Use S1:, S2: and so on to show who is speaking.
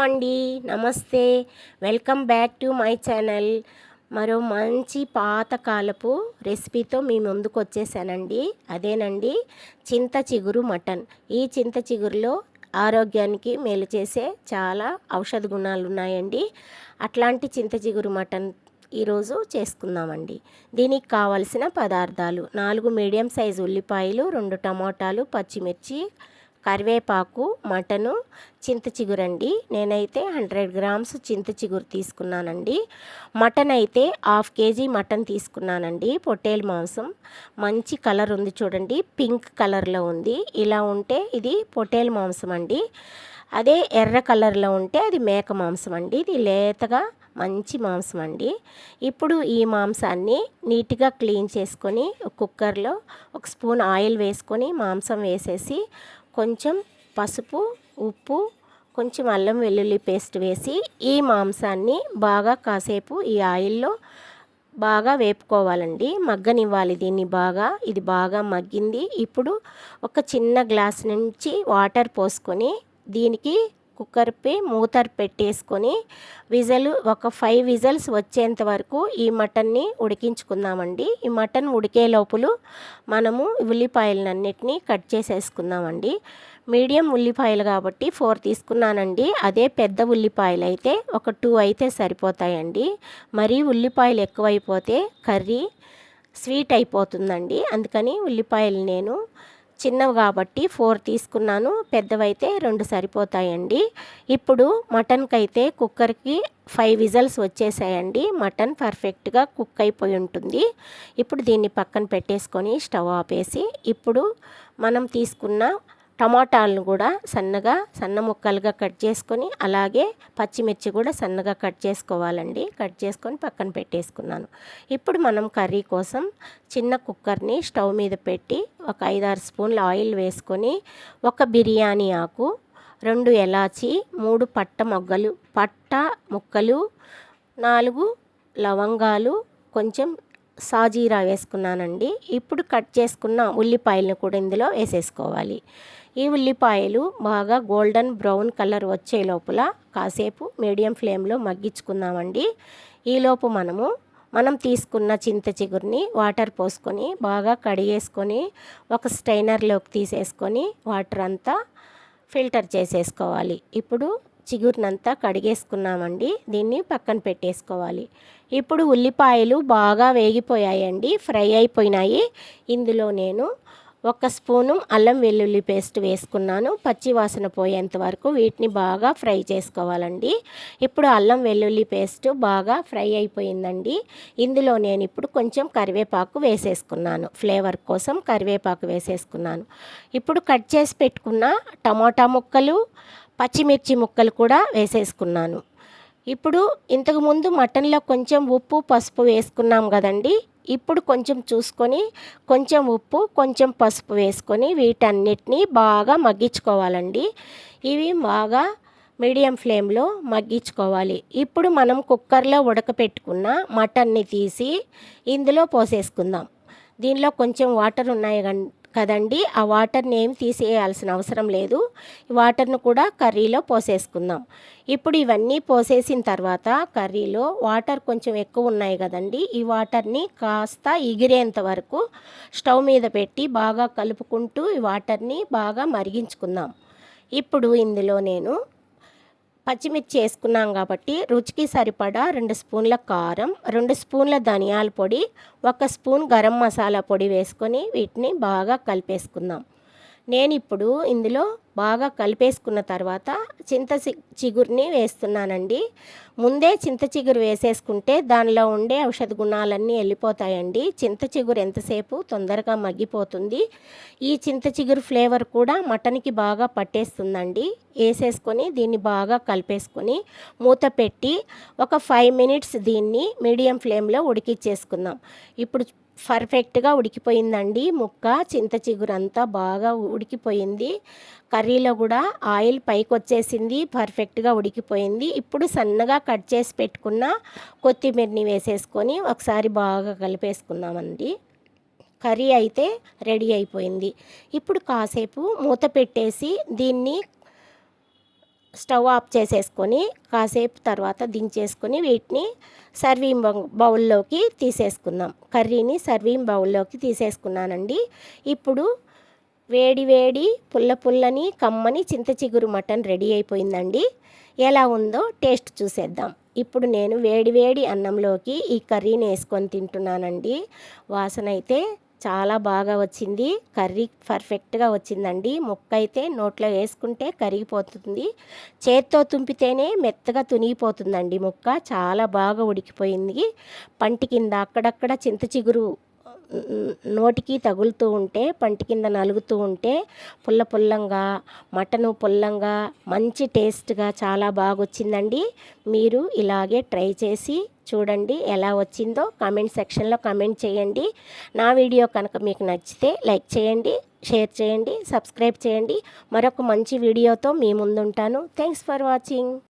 S1: అండి నమస్తే. Welcome back to my channel. మరో మంచి పాతకాలపు రెసిపీతో మీ ముందుకు వచ్చేసానండి. అదేనండి చింత చిగురు మటన్. ఈ చింత చిగురులో ఆరోగ్యానికి మేలు చేసే చాలా ఔషధ గుణాలు ఉన్నాయండి. అట్లాంటి చింత చిగురు మటన్ ఈరోజు చేసుకుందామండి. దీనికి కావలసిన పదార్థాలు నాలుగు మీడియం సైజు ఉల్లిపాయలు రెండు టమాటాలు పచ్చిమిర్చి కరివేపాకు మటను చింత చిగురండి. నేనైతే హండ్రెడ్ గ్రామ్స్ చింత చిగురు తీసుకున్నానండి. మటన్ అయితే హాఫ్ కేజీ మటన్ తీసుకున్నానండి పొట్టేలు మాంసం. మంచి కలర్ ఉంది చూడండి పింక్ కలర్లో ఉంది. ఇలా ఉంటే ఇది పొట్టేలు మాంసం అండి అదే ఎర్ర కలర్లో ఉంటే అది మేక మాంసం అండి ఇది లేతగా మంచి మాంసం అండి ఇప్పుడు ఈ మాంసాన్ని నీట్గా క్లీన్ చేసుకొని కుక్కర్లో ఒక స్పూన్ ఆయిల్ వేసుకొని మాంసం వేసేసి కొంచెం పసుపు ఉప్పు కొంచెం అల్లం వెల్లుల్లి పేస్ట్ వేసి ఈ మాంసాన్ని బాగా కాసేపు ఈ ఆయిల్లో బాగా వేపుకోవాలండి. మగ్గనివ్వాలి దీన్ని బాగా. ఇది బాగా మగ్గింది. ఇప్పుడు ఒక చిన్న గ్లాస్ నుంచి వాటర్ పోసుకొని దీనికి కుక్కర్పై మూతర్ పెట్టేసుకొని విజల్ ఒక ఫైవ్ విజల్స్ వచ్చేంత వరకు ఈ మటన్ని ఉడికించుకుందామండి. ఈ మటన్ ఉడికే లోపల మనము ఉల్లిపాయలన్నిటినీ కట్ చేసేసుకుందామండి. మీడియం ఉల్లిపాయలు కాబట్టి ఫోర్ తీసుకున్నానండి. అదే పెద్ద ఉల్లిపాయలు అయితే ఒక టూ అయితే సరిపోతాయండి. మరీ ఉల్లిపాయలు ఎక్కువైపోతే కర్రీ స్వీట్ అయిపోతుందండి. అందుకని ఉల్లిపాయలు నేను చిన్నవి కాబట్టి ఫోర్ తీసుకున్నాను పెద్దవైతే రెండు సరిపోతాయండి. ఇప్పుడు మటన్కి అయితే కుక్కర్కి ఫైవ్ విజల్స్ వచ్చేసాయండి. మటన్ పర్ఫెక్ట్గా కుక్ అయిపోయి ఉంటుంది. ఇప్పుడు దీన్ని పక్కన పెట్టేసుకొని స్టవ్ ఆపేసి ఇప్పుడు మనం తీసుకున్న టమాటాలను కూడా సన్నగా సన్న ముక్కలుగా కట్ చేసుకొని అలాగే పచ్చిమిర్చి కూడా సన్నగా కట్ చేసుకోవాలండి. కట్ చేసుకొని పక్కన పెట్టేసుకున్నాను. ఇప్పుడు మనం కర్రీ కోసం చిన్న కుక్కర్ని స్టవ్ మీద పెట్టి ఒక ఐదారు స్పూన్ల ఆయిల్ వేసుకొని ఒక బిర్యానీ ఆకు రెండు ఎలాచి మూడు పట్ట మొగ్గలు పట్ట ముక్కలు నాలుగు లవంగాలు కొంచెం సాజీరా వేసుకున్నానండి. ఇప్పుడు కట్ చేసుకున్న ఉల్లిపాయలను కూడా ఇందులో వేసేసుకోవాలి. ఈ ఉల్లిపాయలు బాగా గోల్డెన్ బ్రౌన్ కలర్ వచ్చే లోపల కాసేపు మీడియం ఫ్లేమ్లో మగ్గించుకుందామండి. ఈలోపు మనము మనం తీసుకున్న చింత చిగురిని వాటర్ పోసుకొని బాగా కడిగేసుకొని ఒక స్టైనర్లోకి తీసేసుకొని వాటర్ అంతా ఫిల్టర్ చేసేసుకోవాలి. ఇప్పుడు చిగురునంతా కడిగేసుకున్నామండి. దీన్ని పక్కన పెట్టేసుకోవాలి. ఇప్పుడు ఉల్లిపాయలు బాగా వేగిపోయాయండి ఫ్రై అయిపోయినాయి. ఇందులో నేను ఒక స్పూను అల్లం వెల్లుల్లి పేస్ట్ వేసుకున్నాను. పచ్చి వాసన పోయేంత వరకు వీటిని బాగా ఫ్రై చేసుకోవాలండి. ఇప్పుడు అల్లం వెల్లుల్లి పేస్ట్ బాగా ఫ్రై అయిపోయిందండి. ఇందులో నేను ఇప్పుడు కొంచెం కరివేపాకు వేసేసుకున్నాను. ఫ్లేవర్ కోసం కరివేపాకు వేసేసుకున్నాను. ఇప్పుడు కట్ చేసి పెట్టుకున్న టమాటా ముక్కలు పచ్చిమిర్చి ముక్కలు కూడా వేసేసుకున్నాను. ఇప్పుడు ఇంతకుముందు మటన్లో కొంచెం ఉప్పు పసుపు వేసుకున్నాం కదండి. ఇప్పుడు కొంచెం చూసుకొని కొంచెం ఉప్పు కొంచెం పసుపు వేసుకొని వీటన్నిటిని బాగా మగ్గించుకోవాలండి. ఇవి బాగా మీడియం ఫ్లేమ్లో మగ్గించుకోవాలి. ఇప్పుడు మనం కుక్కర్లో ఉడకపెట్టుకున్న మటన్ని తీసి ఇందులో పోసేసుకుందాం. దీనిలో కొంచెం వాటర్ ఉన్నాయి కదండి ఆ వాటర్ని ఏం తీసేయాల్సిన అవసరం లేదు. వాటర్ను కూడా కర్రీలో పోసేసుకుందాం. ఇప్పుడు ఇవన్నీ పోసేసిన తర్వాత కర్రీలో వాటర్ కొంచెం ఎక్కువ ఉన్నాయి కదండి ఈ వాటర్ని కాస్త ఎగిరేంత వరకు స్టవ్ మీద పెట్టి బాగా కలుపుకుంటూ ఈ వాటర్ని బాగా మరిగించుకుందాం. ఇప్పుడు ఇందులో నేను పచ్చిమిర్చి వేసుకున్నాం కాబట్టి రుచికి సరిపడా రెండు స్పూన్ల కారం రెండు స్పూన్ల ధనియాల పొడి ఒక స్పూన్ గరం మసాలా పొడి వేసుకొని వీటిని బాగా కలిపేసుకుందాం. నేను ఇప్పుడు ఇందులో బాగా కలిపేసుకున్న తర్వాత చింత చిగురిని వేస్తున్నానండి. ముందే చింత చిగురు వేసేసుకుంటే దానిలో ఉండే ఔషధ గుణాలన్నీ వెళ్ళిపోతాయండి. చింత చిగురు ఎంతసేపు తొందరగా మగ్గిపోతుంది. ఈ చింత చిగురు ఫ్లేవర్ కూడా మటన్కి బాగా పట్టేస్తుందండి. వేసేసుకొని దీన్ని బాగా కలిపేసుకొని మూత పెట్టి ఒక ఫైవ్ మినిట్స్ దీన్ని మీడియం ఫ్లేమ్లో ఉడికిచ్చేసుకుందాం. ఇప్పుడు పర్ఫెక్ట్గా ఉడికిపోయిందండి. ముక్క చింత చిగురంతా బాగా ఉడికిపోయింది. కర్రీలో కూడా ఆయిల్ పైకి వచ్చేసింది పర్ఫెక్ట్గా ఉడికిపోయింది. ఇప్పుడు సన్నగా కట్ చేసి పెట్టుకున్న కొత్తిమీరని వేసేసుకొని ఒకసారి బాగా కలిపేసుకున్నామండి కర్రీ అయితే రెడీ అయిపోయింది. ఇప్పుడు కాసేపు మూత పెట్టేసి దీన్ని స్టవ్ ఆఫ్ చేసేసుకొని కాసేపు తర్వాత దించేసుకొని వీటిని సర్వింగ్ బౌల్లోకి తీసేసుకుందాం. కర్రీని సర్వింగ్ బౌల్లోకి తీసేసుకున్నానండి. ఇప్పుడు వేడి వేడి పుల్ల పుల్లని కమ్మని చింత చిగురు మటన్ రెడీ అయిపోయిందండి. ఎలా ఉందో టేస్ట్ చూసేద్దాం. ఇప్పుడు నేను వేడి వేడి అన్నంలోకి ఈ కర్రీని వేసుకొని తింటున్నానండి. వాసన అయితే చాలా బాగా వచ్చింది. కర్రీ పర్ఫెక్ట్గా వచ్చిందండి. ముక్క అయితే నోట్లో వేసుకుంటే కరిగిపోతుంది. చేత్తో తుంపితేనే మెత్తగా తునిగిపోతుందండి ముక్క. చాలా బాగా ఉడికిపోయింది. పంటి కింద అక్కడక్కడ చింత చిగురు నోటికి తగులుతూ ఉంటే పంటి కింద నలుగుతూ ఉంటే పుల్ల పుల్లంగా మటను పుల్లంగా మంచి టేస్ట్గా చాలా బాగా వచ్చిందండి మీరు ఇలాగే ట్రై చేసి చూడండి ఎలా వచ్చిందో. కామెంట్ సెక్షన్లో కామెంట్ చేయండి. నా వీడియో కనుక మీకు నచ్చితే లైక్ చేయండి షేర్ చేయండి సబ్స్క్రైబ్ చేయండి. మరొక మంచి వీడియోతో మీ ముందుంటాను. Thanks for watching.